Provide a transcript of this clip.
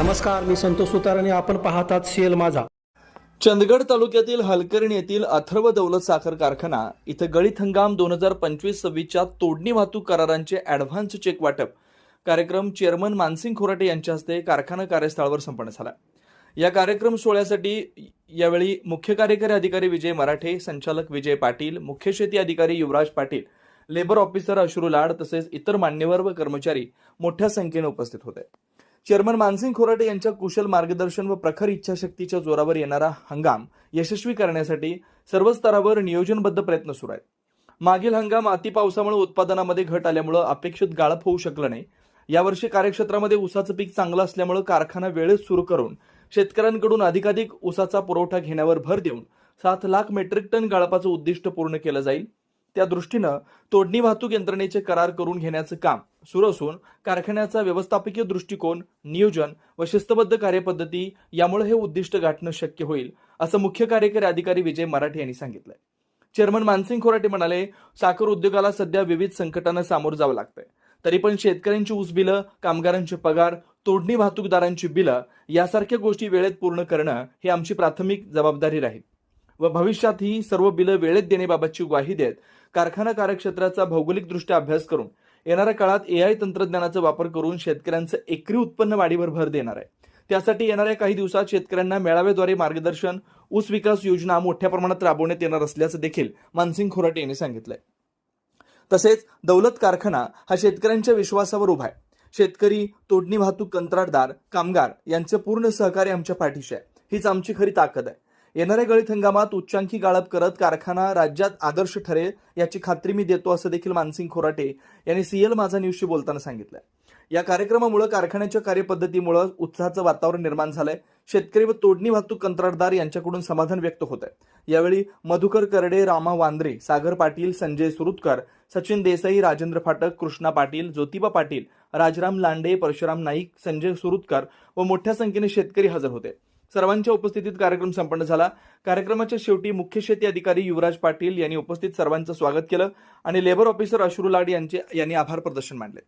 नमस्कार मी संतोष सुतार आणि आपण पाहतात सीएल माझा. चंदगड तालुक्यातील हलकर्णी येथील अथर्व दौलत साखर कारखाना इथं गळीत हंगाम दोन हजार पंचवीस सव्वीसच्या तोडणी वाहतूक करारांचे ऍडव्हान्स चेक वाटप. कार्यक्रम चेअरमन मानसिंग खोराटे यांच्या हस्ते कारखाना कार्यस्थळावर संपन्न झाला. या कार्यक्रम सोहळ्यासाठी यावेळी मुख्य कार्यकारी अधिकारी विजय मराठे संचालक विजय पाटील मुख्य शेती अधिकारी युवराज पाटील लेबर ऑफिसर अश्रू लाड तसेच इतर मान्यवर व कर्मचारी मोठ्या संख्येने उपस्थित होते. चेअरमन मानसिंग खोराटे यांच्या कुशल मार्गदर्शन व प्रखर इच्छाशक्तीच्या जोरावर येणारा हंगाम यशस्वी करण्यासाठी सर्व स्तरावर नियोजनबद्ध प्रयत्न सुरू आहेत. मागील हंगाम अतिपावसामुळे उत्पादनामध्ये घट आल्यामुळे अपेक्षित गाळप होऊ शकलं नाही. यावर्षी कार्यक्षेत्रामध्ये ऊसाचं पीक चांगलं असल्यामुळे कारखाना वेळेत सुरू करून शेतकऱ्यांकडून अधिकाधिक ऊसाचा पुरवठा घेण्यावर भर देऊन सात लाख मेट्रिक टन गाळपाचं उद्दिष्ट पूर्ण केलं जाईल. त्या दृष्टीनं तोडणी वाहतूक यंत्रणेचे करार करून घेण्याचं काम सुरू असून कारखान्याचा व्यवस्थापकीय दृष्टिकोन नियोजन व शिस्तबद्ध कार्यपद्धती यामुळे हे उद्दिष्ट गाठणं शक्य होईल असं मुख्य कार्यकारी अधिकारी विजय मराठे यांनी सांगितलंय. चेअरमन मानसिंग खोराटे म्हणाले साखर उद्योगाला सध्या विविध संकटांना सामोरं जावं लागतंय. तरी पण शेतकऱ्यांची ऊस बिलं कामगारांचे पगार तोडणी वाहतूकदारांची बिलं यासारख्या गोष्टी वेळेत पूर्ण करणं ही आमची प्राथमिक जबाबदारी राहील. व भविष्यात ही सर्व बिलं वेळेत देण्याबाबतची ग्वाही देत कारखाना कार्यक्षेत्राचा भौगोलिकदृष्ट्या अभ्यास करून येणाऱ्या काळात एआय तंत्रज्ञानाचा वापर करून शेतकऱ्यांचं एकरी उत्पन्न वाढीवर भर देणार आहे. त्यासाठी येणाऱ्या काही दिवसात शेतकऱ्यांना मेळाव्याद्वारे मार्गदर्शन ऊस विकास योजना मोठ्या प्रमाणात राबवण्यात येणार असल्याचं देखील मानसिंग खोराटे यांनी सांगितलंय. तसेच दौलत कारखाना हा शेतकऱ्यांच्या विश्वासावर उभा आहे. शेतकरी तोडणी वाहतूक कंत्राटदार कामगार यांचे पूर्ण सहकार्य आमच्या पाठीशी आहे. हीच आमची खरी ताकद आहे. येणाऱ्या गळीत हंगामात उच्चांकी गाळप करत कारखाना राज्यात आदर्श ठरेल याची खात्री मी देतो असं देखील मानसिंग खोराटे यांनी सीएल माझा न्यूजशी बोलताना सांगितलं या कार्यक्रमामुळे कारखान्याच्या कार्यपद्धतीमुळे उत्साहाचं वातावरण निर्माण झालंय. शेतकरी व तोडणी वाहतूक कंत्राटदार यांच्याकडून समाधान व्यक्त होत आहे यावेळी मधुकर करडे रामा वांद्रे सागर पाटील संजय सुरुतकर सचिन देसाई राजेंद्र फाटक कृष्णा पाटील ज्योतिबा पाटील राजराम लांडे परशुराम नाईक संजय सुरुतकर व मोठ्या संख्येने शेतकरी हजर होते. सर्वांच्या उपस्थितीत कार्यक्रम संपन्न झाला. कार्यक्रमाच्या शेवटी मुख्य शेती अधिकारी युवराज पाटील यांनी उपस्थित सर्वांचं स्वागत केलं आणि लेबर ऑफिसर अश्रू लाड यांचे यांनी आभार प्रदर्शन मांडले.